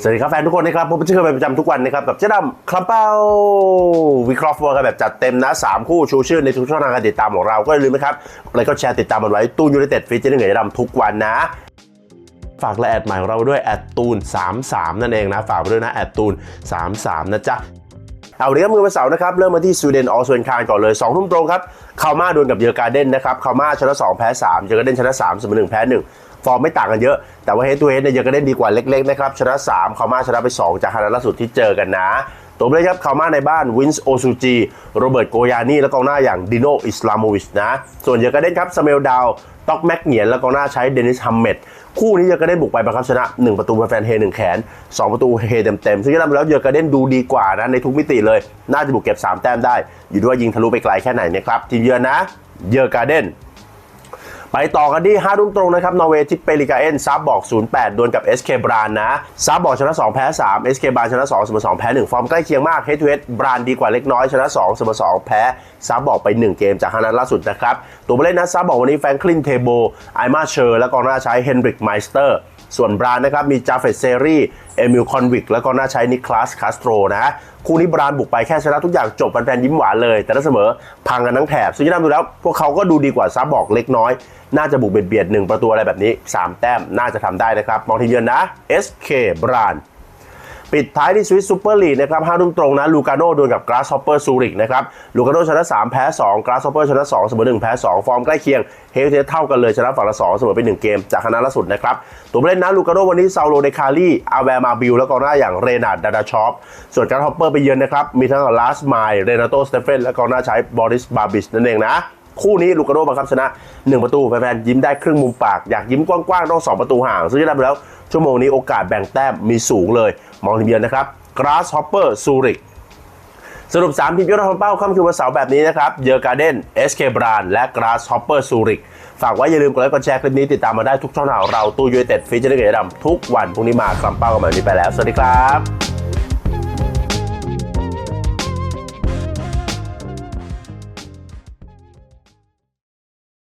สวัสดีครับแฟนทุกคนนะครับผมเชื่อเป็นประจำทุกวันนะครับกับเจ๊ดำคลัมเป้าวิเคราะห์ฟัวกันแบบจัดเต็มนะ3คู่ชูชื่อในทุกช่องทางการติดตามของเราก็อย่าลืมนะครับแล้วก็แชร์ติดตามมันไว้ตูนยูไนเต็ดฟีเจอร์เงยดำทุกวันนะฝากและแอดใหม่ของเราด้วยแอดตูน33 นั่นเองนะ ฝากไปด้วยนะแอดตูน33 นะจ๊ะเอาวันนี้ครับมือวันเสาร์นะครับ เริ่มมาที่สวีเดนออสเวนคารก่อนเลย2ทุ่มตรงครับคาม่าดวลกับเยอร์การ์เด้นนะครับคาม่าชนะ 2 แพ้ 3 เยอร์การ์เด้นชนะ 3 เสมอ1แพ้ 1 ฟอร์มไม่ต่างกันเยอะ แต่ว่าเฮดทูเฮดเนี่ยเยอร์การ์เด้นดีกว่าเล็กๆนะครับชนะ3คามาชนะไป 2 จากคานาล่าสุดที่เจอกันนะตัวเลยครับคามาในบ้านวินส์โอซูจีโรเบิร์ตโกยานี่และกองหน้าอย่างดิโนอิสลาโมวิชนะส่วนเยอการ์เด้นครับสเมลดาวต็อกแม็กเนียนและกองหน้าใช้เดนิสฮัมเมดคู่นี้เยอการ์เด้นบุกไปบังคับชนะ 1 ประตูแฟนเฮหนึ่งแขน 2 ประตูเฮเต็มๆซึ่งก็ทำแล้วเยอร์การ์เด้นดูดีกว่านะในทุกมิติเลย น่าจะบุกเก็บ 3 แต้มได้ อยู่ด้วยยิงทะลุไปไกลแค่ไหนนะครับทีมเยือนนะเยอร์กาเด้น ไปต่อกันที่5รุ่มตรงนะครับนอร์เวย์ทิปเปริกาเอนซับบอก 08 ดวลกับ SK บรานนะซับบอกชนะ 2 แพ้ 3 SK บรานชนะ 2 เสมอ 2 แพ้ 1 ฟอร์มใกล้เคียงมากเฮดทูเฮดบรานดีกว่าเล็กน้อยชนะ 2 เสมอ 2 แพ้ซับบอกไป 1 เกมจากฮานัดล่าสุดนะครับ ตัวผู้เล่นนะซับบอกวันนี้แฟรงคลินเทโบไอมาเชอร์และกองหน้าใช้เฮนริกไมสเตอร์ ส่วนบรานนะครับมีจาเฟตเซรีเอมิลคอนวิกแล้วก็น่าใช้นิคลาสคาสโตรนะคู่นี้บรานบุกไปแค่ชนะทุกอย่างจบแฟนๆยิ้มหวานเลย แต่ถ้าเสมอพังกันทั้งแถบซึ่งที่น่ดูแล้ว พวกเขาก็ดูดีกว่าซับบอกเล็กน้อย น่าจะบุกเบียดเบียดหนึ่งประตูอะไรแบบนี้ 3 แต้มน่าจะทำได้นะครับมองทีมเยือนนะ SK บราน ปิดท้ายที่สวิสซูเปอร์ลีกนะครับห้าทุ่มตรงนะลูกาโน่ดวลกับกราสฮอปเปอร์ซูริกนะครับลูกาโน่ชนะ 3 แพ้ 2กราสฮอปเปอร์ชนะ 2 เสมอ 1 แพ้ 2 ฟอร์มใกล้เคียงเฮลเทสเท่ากันเลยชนะฝั่งละ 2 เสมอไป 1 เกมจากคณะล่าสุดนะครับตัวผู้เล่นนะลูกาโน่วันนี้ซาโลเดคารีอาแวร์มาบิลและกองหน้าอย่างเรนาร์ดดาดาชอปส่วนกราสฮอปเปอร์ไปเยือนนะครับมีทั้งลาสไมล์เรนาโตสเตเฟนและกองหน้าใช้บอริสบาบิชนั่นเองนะคู่นี้ลูกาโดบังคับชนะ 1 ประตูแฟนๆยิ้มได้ครึ่งมุมปากอยากยิ้มกว้างๆต้อง2ประตูห่างซึ่งได้ไปแล้วชั่วโมงนี้โอกาสแบ่งแต้มมีสูงเลย มองทีเบียนนะครับกราสฮอปเปอร์ซูริกสรุป 3 ทีมยอดทำเป้าค่ำคืนวันเสาร์แบบนี้นะครับ เยอร์การ์เดนเอสเคบรานและกราสฮอปเปอร์ซูริกฝากไว้อย่าลืมกดไลค์กดแชร์คลิปนี้ติดตามมาได้ทุกช่องทางเราตู้ยูเอเต็ดฟีเชอร์เกมดำทุกวันพรุ่งนี้มาคลำเป้ากันแบบนี้ไปแล้ว สวัสดีครับ